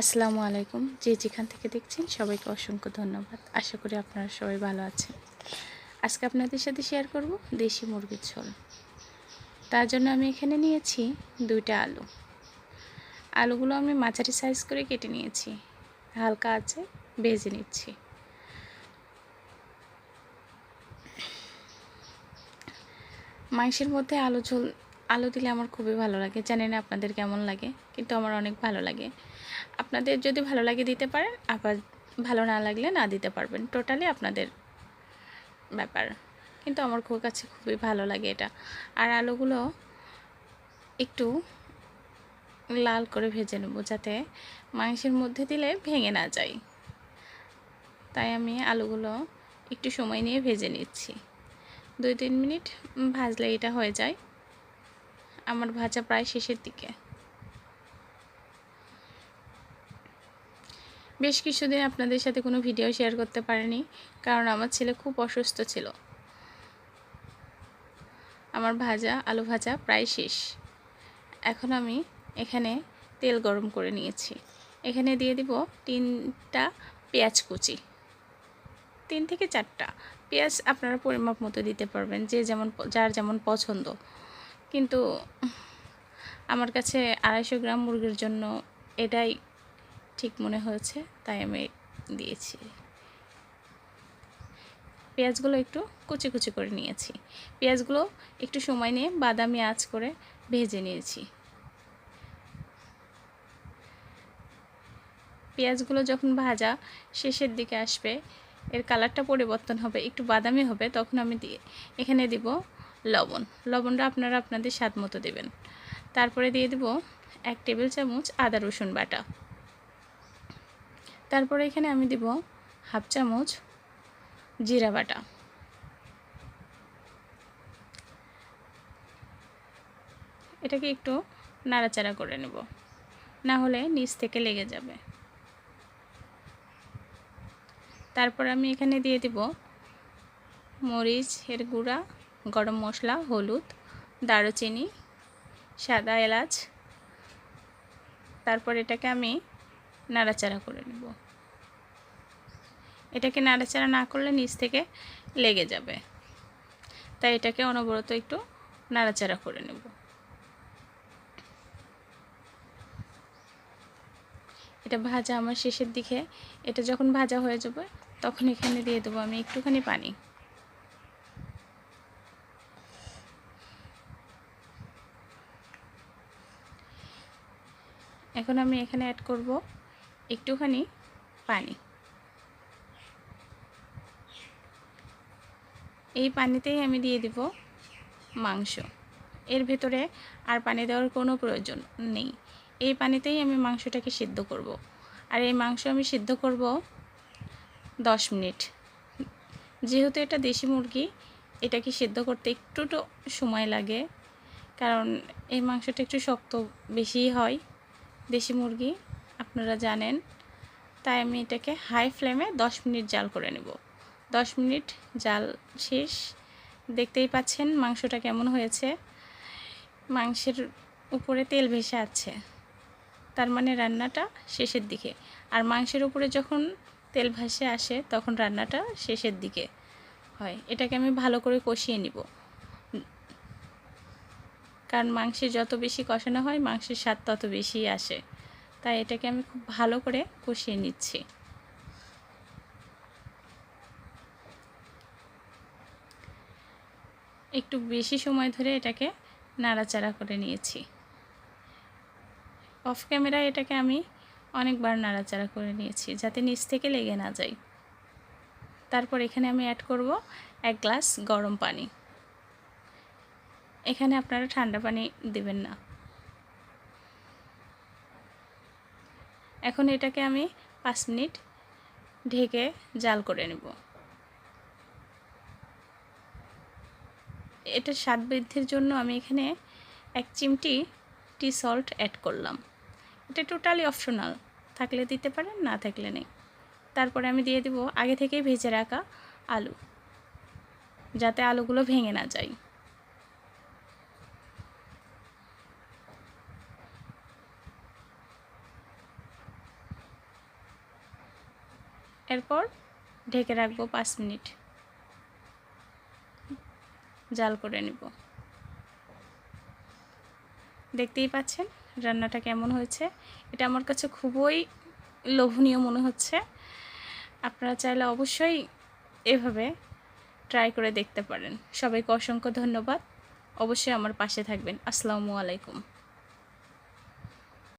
আসসালামু আলাইকুম। যে যেখান থেকে দেখছেন সবাইকে অসংখ্য ধন্যবাদ। আশা করি আপনারা সবাই ভালো আছেন। আজকে আপনাদের সাথে শেয়ার করব দেশি মুরগির ঝোল। তার জন্য আমি এখানে নিয়েছি দুইটা আলু। আলুগুলো আমি মাঝারি সাইজ করে কেটে নিয়েছি। হালকা আছে, ভেজে নিচ্ছি। মাংসের মধ্যে আলু ঝোল, আলু দিলে আমার খুবই ভালো লাগে। জানি না আপনাদের কেমন লাগে? কিন্তু আমার অনেক ভালো লাগে। আপনাদের যদি ভালো লাগে দিতে পারেন, আবার ভালো না লাগলে না দিতে পারবেন। টোটালি আপনাদের ব্যাপার। কিন্তু আমার খুব কাছে খুবই ভালো লাগে এটা। আর আলুগুলো একটু লাল করে ভেজে নেব যাতে মাংসের মধ্যে দিলে ভেঙে না যায়। তাই আমি আলুগুলো একটু সময় নিয়ে ভেজে নিচ্ছি। দুই তিন মিনিট ভাজলে এটা হয়ে যায়। আমার ভাজা প্রায় শেষের দিকে। বেশ কিছুদিন আপনাদের সাথে কোনো ভিডিও শেয়ার করতে পারিনি, কারণ আমার ছেলে খুব অসুস্থ ছিল। আমার ভাজা, আলু ভাজা প্রায় শেষ। এখন আমি এখানে তেল গরম করে নিয়েছি। এখানে দিয়ে দিব তিনটা পেঁয়াজ কুচি। তিন থেকে চারটা। পেঁয়াজ আপনারা পরিমাপ মতো দিতে পারবেন, যে যেমন যার যেমন পছন্দ। কিন্তু আমার কাছে আড়াইশো গ্রাম মুরগির জন্য এটাই ঠিক মনে হয়েছে, তাই আমি দিয়েছি। পেঁয়াজগুলো একটু কুচি কুচি করে নিয়েছি। পেঁয়াজগুলো একটু সময় নিয়ে বাদামি আঁচ করে ভেজে নিয়েছি। পেঁয়াজগুলো যখন ভাজা শেষের দিকে আসবে, এর কালারটা পরিবর্তন হবে, একটু বাদামি হবে, তখন আমি দিয়ে এখানে দিব লবণ। লবণটা আপনারা আপনাদের স্বাদ মতো দেবেন। তারপরে দিয়ে দিব এক টেবিল চামচ আদা রসুন বাটা। তারপরে এখানে আমি দিব হাফ চামচ জিরা বাটা। এটাকে একটু নাড়াচাড়া করে নেব। না হলে নিচ থেকে লেগে যাবে। তারপর আমি এখানে দিয়ে দিব মরিচ, এর গুঁড়া, গরম মশলা, হলুদ, দারুচিনি, সাদা এলাচ। তারপর এটাকে আমি নাড়াচাড়া করে নেব। এটাকে নাড়াচাড়া না করলে নিচ থেকে লেগে যাবে। তাই এটাকে অনবরত একটু নাড়াচাড়া করে নেব। এটা ভাজা আমার শেষের দিকে। এটা যখন ভাজা হয়ে যাবে, তখন এখানে দিয়ে দেবো আমি একটুখানি পানি। এখন আমি এখানে অ্যাড করব একটুখানি পানি। এই পানিতেই আমি দিয়ে দিব মাংস। এর ভেতরে আর পানি দেওয়ার কোনো প্রয়োজন নেই। এই পানিতেই আমি মাংসটাকে সিদ্ধ করব। আর এই মাংস আমি সিদ্ধ করব দশ মিনিট। যেহেতু এটা দেশি মুরগি, এটাকে সিদ্ধ করতে একটু তো সময় লাগে, কারণ এই মাংসটা একটু শক্ত বেশিই হয় দেশি মুরগি, আপনারা জানেন। তাই আমি এটাকে হাই ফ্লেমে দশ মিনিট জাল করে নেব। দশ মিনিট জাল শেষ। দেখতেই পাচ্ছেন মাংসটা কেমন হয়েছে। মাংসের উপরে তেল ভেসে আছে তার মানে রান্নাটা শেষের দিকে। আর মাংসের উপরে যখন তেল ভাসে আসে, তখন রান্নাটা শেষের দিকে হয়। এটাকে আমি ভালো করে কষিয়ে নিব। কারণ মাংসে যত বেশি কষানো হয়, মাংসের স্বাদ তত বেশি আসে। তাই এটাকে আমি খুব ভালো করে কষিয়ে নিচ্ছি। একটু বেশি সময় ধরে এটাকে নাড়াচাড়া করে নিয়েছি। অফ ক্যামেরায় এটাকে আমি অনেকবার নাড়াচাড়া করে নিয়েছি, যাতে নিচ থেকে লেগে না যায়। তারপর এখানে আমি অ্যাড করব এক গ্লাস গরম পানি। এখানে আপনারা ঠান্ডা পানি দেবেন না। এখন এটাকে আমি পাঁচ মিনিট ঢেকে জাল করে নেব। এটা স্বাদ বৃদ্ধির জন্য আমি এখানে এক চিমটি টি সল্ট অ্যাড করলাম। এটা টোটালি অপশনাল থাকলে দিতে পারেন, না থাকলে নেই। তারপরে আমি দিয়ে দেব আগে থেকেই ভেজে রাখা আলু, যাতে আলুগুলো ভেঙে না যায়। এরপর ঢেকে রাখব পাঁচ মিনিট। জাল করে নিব। দেখতেই পাচ্ছেন রান্নাটা কেমন হয়েছে। এটা আমার কাছে খুবই লোভনীয় মনে হচ্ছে। আপনারা চাইলে অবশ্যই এভাবে ট্রাই করে দেখতে পারেন। সবাইকে অসংখ্য ধন্যবাদ। অবশ্যই আমার পাশে থাকবেন। আসসালামু আলাইকুম।